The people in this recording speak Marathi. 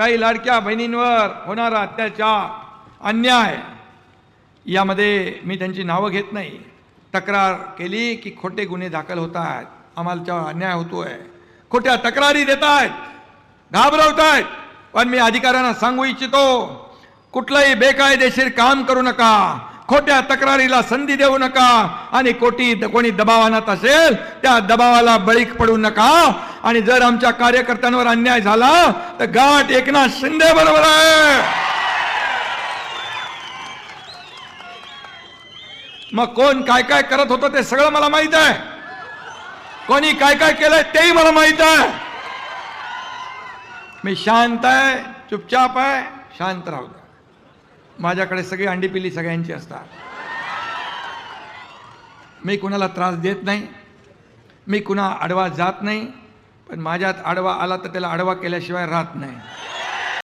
काही लाडक्या बहिणींवर होणारा अत्याचार अन्याय यामध्ये मी त्यांची नावं घेत नाही. तक्रार केली की खोटे गुन्हे दाखल होत आहेत आम्हाला अन्याय होतोय. खोट्या तक्रारी देत आहेत घाबरवत आहेत पण मी अधिकाऱ्यांना सांगू इच्छितो कुठलंही बेकायदेशीर काम करू नका. खोट्या तक्रारीला संधी देऊ नका. आणि कोटी कोणी दबाव आणत असेल त्या दबावाला बळी पडू नका. आणि जर आमच्या कार्यकर्त्यांवर अन्याय झाला तर गाठ एकनाथ शिंदे बरोबर आहे. मग कोण काय काय करत होतं ते सगळं मला माहीत आहे. कोणी काय काय केलंय तेही मला माहीत आहे. मी शांत आहे चुपचाप आहे शांत राहू द्या. माझ्याकडे सगळी अंडी पिली सगळ्यांची असतात. मी कुणाला त्रास देत नाही. मी कुणा आडवा जात नाही. पण माझ्यात आडवा आला तर त्याला आडवा केल्याशिवाय राहत नाही.